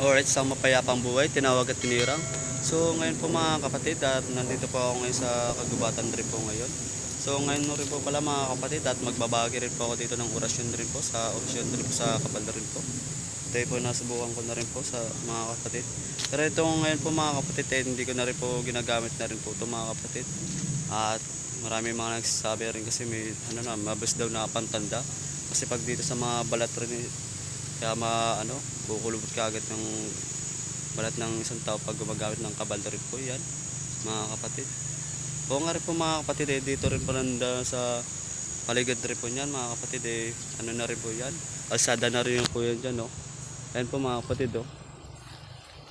Alright, sa mapayapang buhay, tinawag at tinirang. So ngayon po mga kapatid, at nandito po ako ngayon sa kagubatan rin po ngayon. So ngayon rin po pala mga kapatid at magbabagi rin po ako dito ng orasyon rin po sa orasyon rin po sa kapal rin po. Ito po nasubukan ko na rin po sa mga kapatid. Pero ito ngayon po mga kapatid, eh, hindi ko na rin po ginagamit na rin po ito mga kapatid. At marami mga nagsasabi rin kasi may ano na, mabas daw na pantanda. Kasi pag dito sa mga balat rin, kaya ma, ano, kukulubot ka agad ng balat ng isang tao pag gumagamit ng kabal rin po yan, mga kapatid. Oo nga rin po mga kapatid, eh, dito rin po nanda sa paligid rin po niyan, mga kapatid, eh, ano na rin po yan. Alsada na rin po yan dyan, no. Ayan po mga kapatid, oh.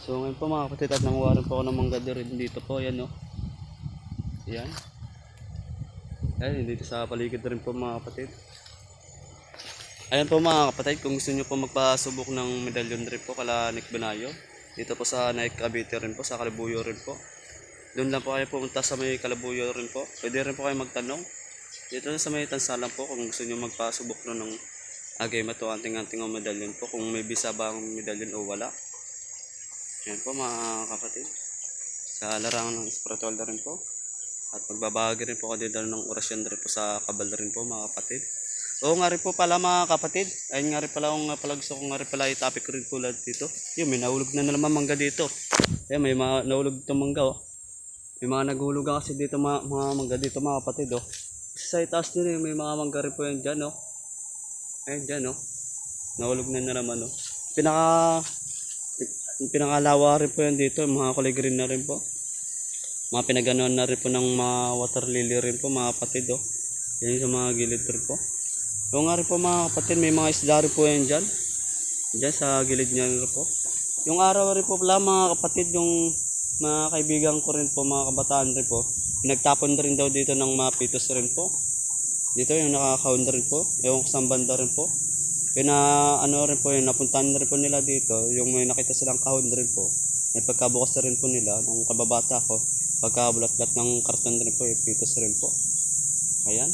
So ngayon po mga kapatid, at nanguha rin po ako ng mangga rin dito po, yan, no. Yan. Ayan, dito sa paligid rin po mga kapatid. Ayan po mga kapatid, kung gusto nyo po magpasubok ng medalyon rin po kala Nick Benayo, dito po sa Nike Cavite rin po, sa Kalabuyo rin po. Doon lang po kayo pumunta sa may Kalabuyo rin po. Pwede rin po kayo magtanong. Dito sa may tansalan po kung gusto nyo magpasubok no ng agay mato anting-anting ang medalyon po kung may bisa ba ang medalyon o wala. Ayan po mga kapatid. Sa larangan ng spiritual rin po. At magbabahagi rin po ako dito ng orasyon rin po sa kabal rin po mga kapatid. Oo nga rin po pala mga kapatid. Ayun nga rin pala kung nga pala gusto ko nga rin pala i-topic rin po lahat dito. Yun, may nahulog na naman mangga dito. Ayun, may mga nahulog itong mangga oh. May mga naghulugan kasi dito mga, mga mangga dito mga kapatid oh. Sa itaas nila may mga mangga rin po yan dyan oh. Ayun dyan oh. Nahulog na na naman oh. Pinaka pinakalawa rin po yan dito. Mga kulay green na rin po. Mga pinaganuan na rin po ng mga water lily rin po mga kapatid oh. Yan sa mga gilid rin po. Oo nga rin po mga kapatid, may mga isda rin po yan dyan. Dyan sa gilid niya rin po. Yung araw rin po pala mga kapatid, yung mga kaibigan ko rin po, mga kabataan rin po, pinagtapon rin daw dito ng mga pitos rin po. Dito yung nakakaon rin po, ewan ko saan banda rin po. Yung na, ano rin po, yung napuntahan rin po nila dito, yung may nakita silang kahon rin po. May pagkabukas rin po nila, nung kababata ko, pagkabulat-lat ng karton rin po, yung pitos rin po. Ayan.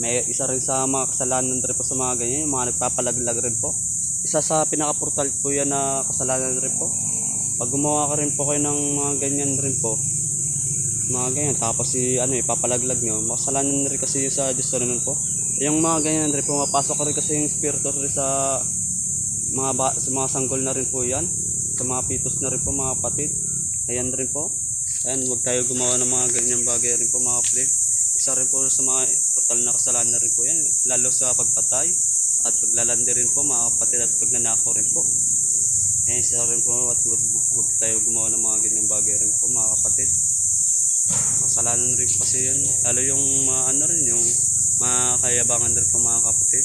May isa rin sa mga kasalanan rin po sa mga ganyan, yung mga nagpapalaglag rin po. Isa sa pinaka-portal po yan na kasalanan rin po. Pag gumawa ka rin po kayo ng mga ganyan rin po, mga ganyan, tapos si ano eh, papalaglag nyo, makasalanan rin kasi yun sa Diyos rin po. Yung mga ganyan rin po, mapasok rin kasi yung spirito rin sa mga ba, sa mga sanggol na rin po yan. Sa mga pitos na rin po mga kapatid. Ayan rin po. Ayan, huwag tayo gumawa ng mga ganyan bagay rin po mga kapatid. Isa rin po sa mga total na kasalanan rin po yan. Lalo sa pagpatay at paglalandi rin po mga kapatid at pagnanakaw rin po. Eh, isa rin po at huwag, tayo gumawa ng mga ganyang bagay rin po mga kapatid. Kasalanan rin kasi yun. Lalo yung mga ano rin, yung mga kayabangan rin po mga kapatid.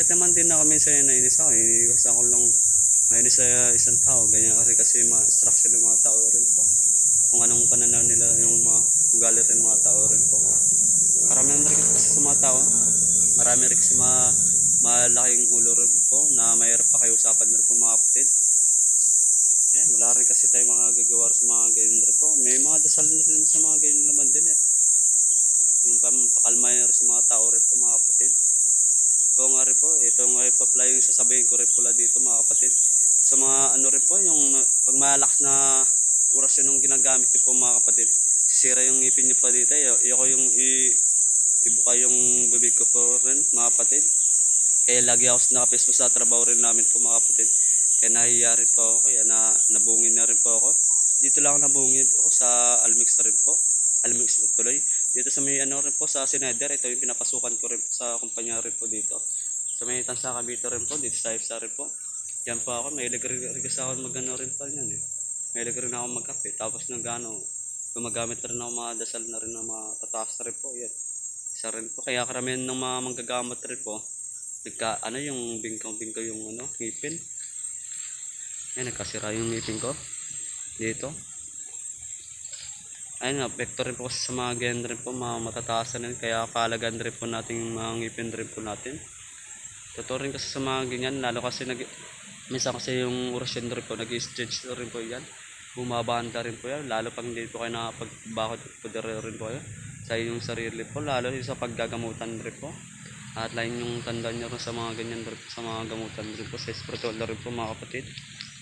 Kahit naman din na kami sa nainis ako, iniwas ako lang mainis sa isang tao. Ganyan kasi kasi mga instruction ng mga tao rin po. Kung anong pananaw nila yung mga ugali rin mga tao rin po. Karamihan rin kasi sa mga tao, marami rin kasi mga malaking ulo rin po na mayroon pa kayo usapan rin po mga kapatid. Eh, wala rin kasi tayo mga gagawa sa mga ganyan rin po. May mga dasal na rin sa mga ganyan naman din eh. Yung pampakalma rin sa mga tao rin po mga kapatid. Oo nga rin po, ito nga pa pala yung sasabihin ko rin pula dito mga kapatid. Sa mga ano rin po, yung pag na orasyon yung ginagamit nyo po mga kapatid. Sisira yung ngipin nyo pa dito. Iyo ko yung i ibuka yung bibig ko po rin mga kapatid. Kaya lagi ako nakapis po sa trabaho rin namin po mga kapatid. Kaya nahiya rin po ako, kaya na, nabungin na rin po ako. Dito lang ako nabungin ako sa Almix rin po. Almix po tuloy. Dito sa may ano rin po sa Sineder, ito yung pinapasukan ko rin po sa kumpanya rin po dito. Sa may Tansa Cavite rin po, dito sa IFSA rin po. Yan po ako, may rin ako magano rin pa yan eh. May rin ako magkape. Tapos nang gano, gumagamit rin ako mga dasal na rin ng mga tataas na rin po. Yan. Isa rin po. Kaya karamihan ng mga manggagamot rin po, nagka, ano yung bingkang-bingko yung ano, ngipin. Ayan, nagkasira yung ngipin ko. Dito. Ayun vector rin po sa mga ganyan rin po, mga matataasan rin. Kaya kaalagan rin po natin yung mga ngipin rin po natin. Totoo rin kasi sa mga ganyan, lalo kasi nag... Minsan kasi yung orasyon rin po, nag-stretch rin po yan. Bumabanda rin po yan, lalo pag hindi po kayo nakapagbakot po rin po kayo sa inyong sarili po, lalo sa paggagamutan rin po. At lain yung tanda nyo sa mga ganyan rin po, sa mga gamutan rin po, sa spiritual rin po mga kapatid.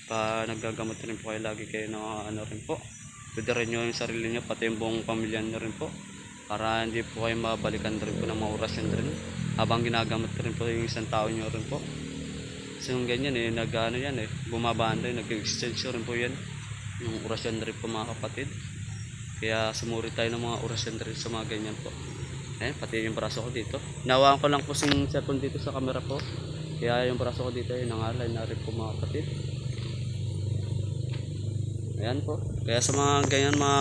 pa nagagamot rin po kayo lagi kayo na ano rin po. Pwede rin nyo yung sarili nyo pati yung buong pamilya nyo rin po. Para hindi po kayo mabalikan rin po ng mga orasyon rin. Habang ginagamot rin po yung isang tao nyo rin po. Kasi yung ganyan eh nag ano yan eh bumabanda nag exchange rin po yan. Yung orasyon rin po mga kapatid kaya sumuri tayo ng mga orasyon rin sa mga ganyan po. Eh pati yung braso ko dito. Nawaan ko lang po yung cellphone dito sa camera po. Kaya yung braso ko dito ay nangalay na rin po mga kapatid. Ayan po. Kaya sa mga ganyan mga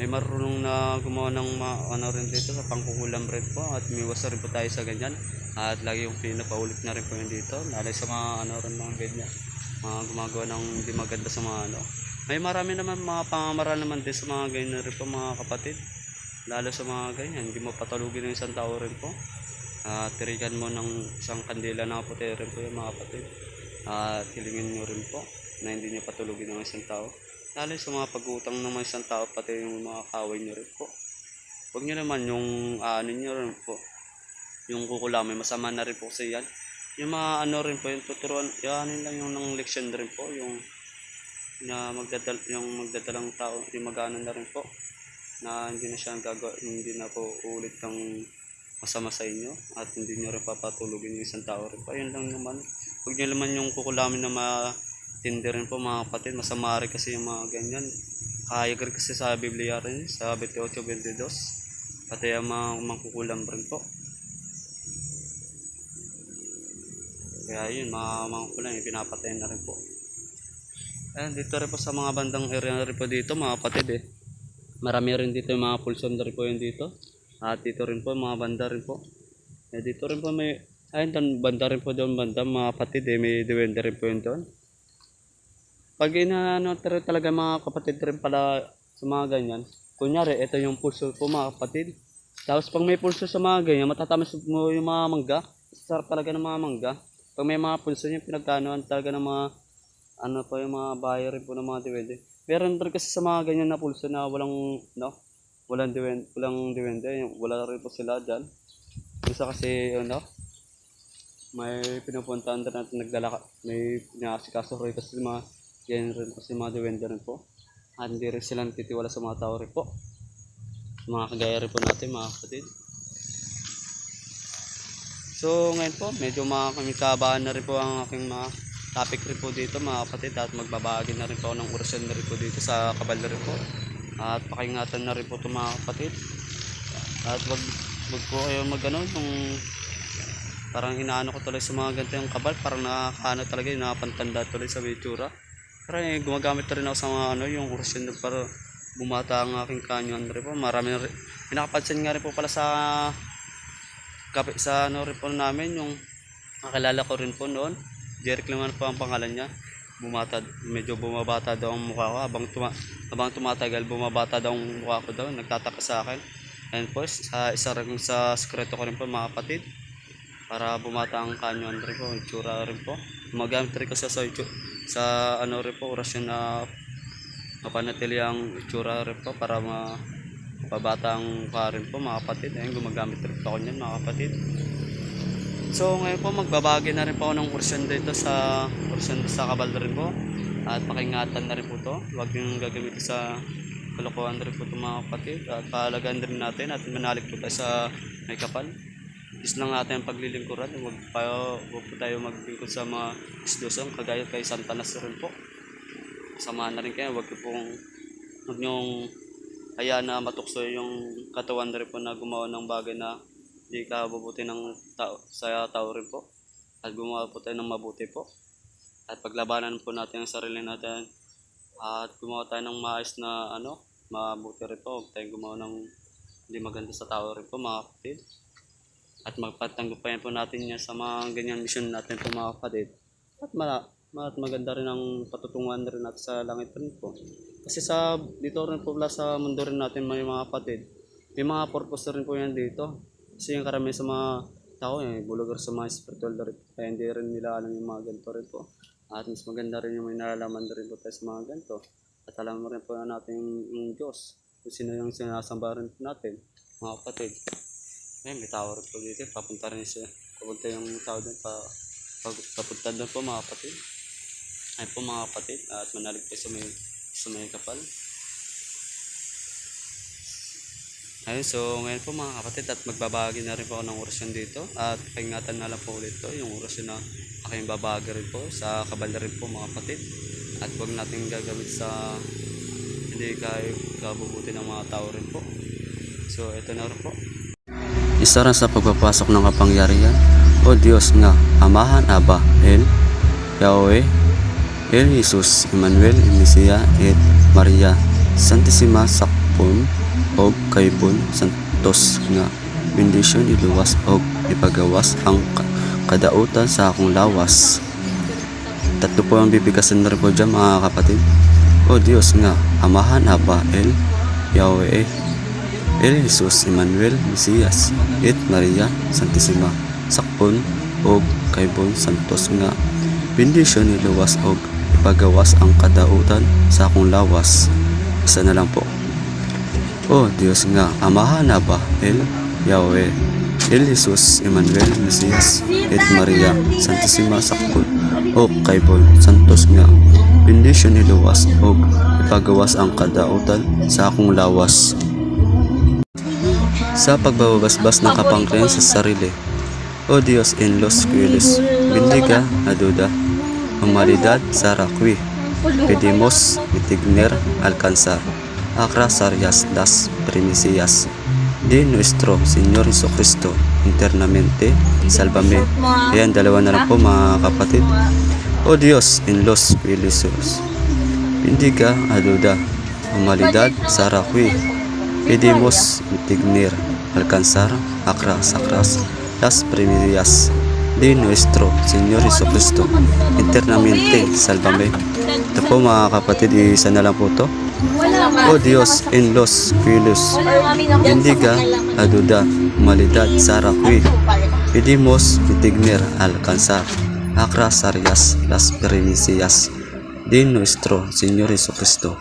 may marunong na gumawa ng mga ano rin dito sa pangkukulam rin po at miwas rin po tayo sa ganyan. At lagi yung pinapaulit na rin po yun dito. Lalo sa mga ano rin mga ganyan. Mga gumagawa ng hindi maganda sa mga ano may marami naman mga pamamaraan naman din sa mga ganyan rin po mga kapatid. Lalo sa mga ganyan hindi mo patulugin ng isang tao rin po. At tirikan mo ng isang kandila na puti rin po yung mga kapatid. At hilingin nyo rin po na hindi nyo patulugin ng isang tao. Lalo sa mga pag-utang ng isang tao pati yung mga kaway nyo rin po. Huwag nyo naman yung ano nyo rin po yung kukulamay masama na rin po kasi yan. Yung mga ano rin po yung tuturuan yan lang yung ng leksyon rin po yung na magdadal yung magdadalang tao yung mag-ano na rin po na hindi na siya gagawa hindi na po ulit ng masama sa inyo at hindi nyo rin papatulugin yung isang tao rin po. Ayun lang naman. Huwag nyo naman yung kukulamin na matindi rin po mga kapatid. Masama rin kasi yung mga ganyan. Kaya rin kasi sa Biblia rin sa 28-22 pati ang mga mangkukulam rin po. Kaya yun mga mangkukulam pinapatay na rin po Ayan, dito rin po sa mga bandang area rin po dito mga kapatid eh. Marami rin dito yung mga pulson rin po yun dito. At dito rin po mga banda rin po. Eh, dito rin po may ayun doon banda rin po doon banda mga kapatid eh. May duwende rin po yun doon pag inaano talaga mga kapatid rin pala sa mga ganyan kunyari ito yung pulso po mga kapatid. Tapos pag may pulso sa mga ganyan matatamis mo yung mga mangga sarap talaga ng mga mangga. Pag may mga pulso yung pinagkanoan talaga ng mga ano po yung mga bahay rin po ng mga duwende. Meron rin kasi sa mga ganyan na pulso na walang no walang diwende walang diwende yung- wala rin po sila dyan. Isa kasi ano may pinupuntahan din natin nagdala may pinasikaso rin kasi mga yan rin kasi mga diwende rin po. At hindi rin sila titiwala sa mga tao rin po. Mga kagaya rin po natin mga kapatid. So ngayon po medyo mga kami na rin po ang aking mga topic rin po dito mga kapatid at magbabahagi na rin po ng orasyon na rin po dito sa kabal na rin po. At pakingatan na rin po ito mga kapatid. At wag wag po kayo mag ano yung parang inaano ko tuloy sa mga ganito yung kabal parang nakakaano talaga yung nakapantanda tuloy sa bitsura pero eh, gumagamit rin ako sa mga ano yung orasyon para bumata ang aking kanyon rin po. Marami na rin pinakapansin nga rin po pala sa kape, sa ano rin po namin yung nakilala ko rin po noon Jeric naman po ang pangalan niya. Bumata medyo bumabata daw ang mukha ko. Habang tuma, habang tumatagal bumabata daw ang mukha ko daw. Nagtataka sa akin. And po sa isa rin sa sekreto ko rin po mga kapatid para bumata ang kanyon rin po itsura rin po. Gumagamit rin ko sa sa, sa ano rin po orasyon na mapanatili ang itsura rin po para ma pabata ang mukha rin po mga kapatid. Ayun gumagamit rin po ako niyan mga kapatid So ngayon po magbabagi na rin po ako ng kursyon dito sa kursyon sa kabal rin po. At pakingatan na rin po to. Huwag yung gagamitin sa kalokohan rin po ito mga kapatid. At paalagaan din natin at manalik po tayo sa may kapal. Is lang natin ang paglilingkuran. Huwag, pa, huwag po tayo maglingkod sa mga isdosong kagaya kay Santanas rin po. Samahan na rin kayo. Huwag po pong huwag niyong hayaan na matukso yung katawan na rin po na gumawa ng bagay na hindi ka mabuti ng tao, sa tao rin po. At gumawa po tayo ng mabuti po. At paglabanan po natin ang sarili natin. At gumawa tayo ng maayos na ano, mabuti rin po. Huwag tayong gumawa ng hindi maganda sa tao rin po mga kapatid. At magpatanggupayan po natin yan sa mga ganyan mission natin po mga kapatid. At mala, at maganda rin ang patutunguhan rin natin sa langit rin po. Kasi sa dito rin po sa mundo rin natin may mga kapatid. May mga purpose rin po yan dito. Kasi yung karamihan sa mga tao, eh, bulugar sa mga spiritual na rin. Kaya hindi rin nila alam yung mga ganito rin po. At mas maganda rin yung may nalalaman na rin po tayo sa mga ganito. At alam mo rin po na natin yung Diyos. Kung sino yung sinasamba rin natin, mga kapatid. Ayun, may tao rin po dito. Papunta rin siya. Papunta yung tao doon. Pa, pag, papunta doon po mga kapatid. Ay po mga kapatid, at manalig po sa may, sa may kapal. Ayun, so ngayon po mga kapatid at magbabagi na rin po ako ng orasyon dito. At paingatan na lang po ulit to yung orasyon na aking babagi rin po sa kabal na rin po mga kapatid. At huwag natin gagamit sa hindi kayo kabubuti ng mga tao rin po. So ito na rin po. Isa rin sa pagpapasok ng kapangyarihan. O Diyos nga Amahan Aba El Yahweh El Jesus Emmanuel Mesiya et Maria Santissima Sakpon og kaybon santos nga bendisyon iluwas og ipagawas ang ka- kadautan sa akong lawas. Tatlo po ang bibigasan na po dyan mga kapatid. O Diyos nga Amahan Aba El Yahweh El Jesus Emmanuel Mesias et Maria Santissima Sakpon og kaybon santos nga bendisyon iluwas og ipagawas ang kadautan sa akong lawas. Isa na lang po O Diyos nga, Amahan na ba, El Yahweh, El Jesus, Emmanuel, Mesias, et Maria, Santissima Sakpon, o Kaibon, Santos nga, bendisyon iluwas, o ipagawas ang kadautan sa akong lawas. Sa pagbabasbas ng kapangkren sa sarili, O Dios en los cielos, bendiga aduda, humanidad sa rakwi, pedimos mitigner alcanzar, acrasarias las primicias de nuestro Señor Jesucristo, internamente, salvame. Ayan, dalawa na lang po mga kapatid. O Dios en los cielos, bendiga aduda, humanidad sa rakwi, pedimos mitigner alcanzar, acras, acras, las primicias de nuestro Señor Jesucristo, internamente, salvame. Ito po mga kapatid, isa na lang po to. O Dios en los cielos, bendiga aduda, humanidad sa rakwi, pedimos mitigner alcanzar, acras arias las primicias de nuestro Señor Jesucristo,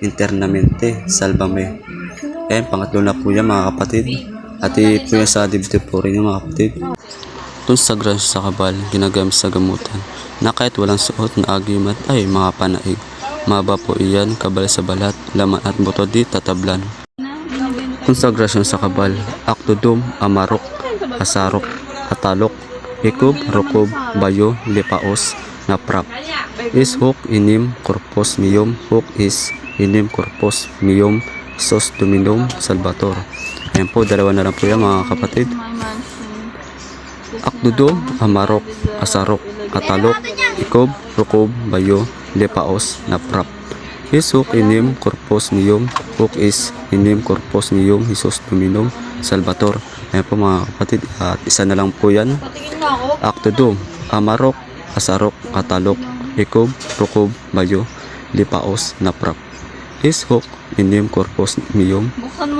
internamente, salvame. Ayan, pangatlo na po yan mga kapatid. At po yan sa dibdib po rin yung mga kapatid. Kung sa grasya sa kabal, ginagamit sa gamutan, na kahit walang suot na agimat ay mga panaig. Maba po iyan, kabal sa balat, laman at buto di tatablan. Konsagrasyon sa kabal, aktodom, amarok, asarok, atalok, ikob, rokob, bayo, lipaos, naprap. Is hook inim corpus mium, hook is inim corpus mium, sos dominum salvator. Ayan po, dalawa na lang po yan mga kapatid. Akdudo, amarok, asarok, atalok, ikob, rokob, bayo, lepaos, naprap. Is hook inim corpus mium, hook is inim corpus mium, Jesus Dominum, Salvator. Ayan po mga kapatid, at isa na lang po yan. Akdudo, amarok, asarok, atalok, ikob, rokob, bayo, lepaos, naprap. Is hook inim corpus mium,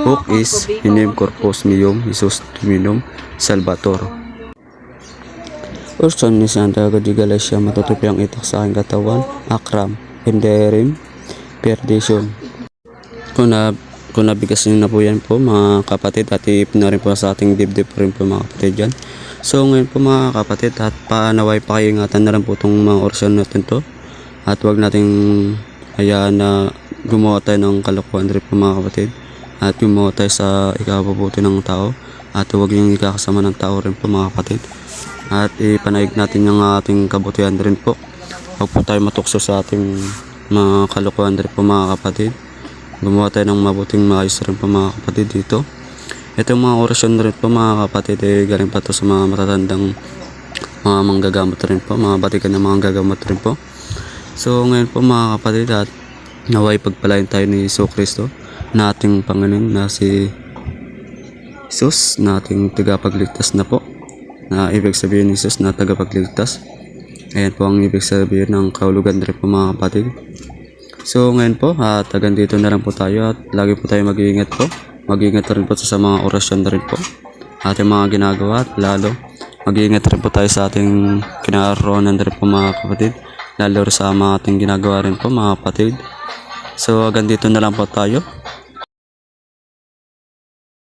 hook is inim corpus mium, Jesus Dominum, Salvator. Urson ni Santa di Galacia matutupi ang itak sa aking katawan, akram, enderim, perdition. Kung, na, kung nyo na po yan po mga kapatid at iip na rin po sa ating dibdib po rin po mga kapatid dyan. So ngayon po mga kapatid at paanaway pa kayo ingatan na rin po itong mga orasyon natin to. At wag nating hayaan na gumawa tayo ng kalokohan rin po mga kapatid. At gumawa tayo sa ikapabuti ng tao. At huwag yung ikakasama ng tao rin po mga kapatid. At ipanaig natin yung ating kabutihan rin po. Huwag po tayo matukso sa ating mga kalokohan rin po mga kapatid. Gumawa tayo ng mabuting maayos rin po mga kapatid dito. Ito yung mga orasyon rin po mga kapatid eh, galing pa to sa mga matatandang mga manggagamot rin po, mga batikan ng mga gagamot rin po. So ngayon po mga kapatid at naway pagpalain tayo ni Iso Kristo na ating Panginoon na si Jesus na ating tagapagligtas na po na ibig sabihin ni Jesus na tagapagligtas. Ayan po ang ibig sabihin ng kaulugan rin po mga kapatid. So ngayon po at hanggang dito na lang po tayo at lagi po tayo mag-iingat po. Mag-iingat rin po sa mga orasyon na rin po. Ating mga ginagawa at lalo mag-iingat rin po tayo sa ating kinaroonan rin po mga kapatid. Lalo sa mga ating ginagawa rin po mga kapatid. So hanggang dito na lang po tayo.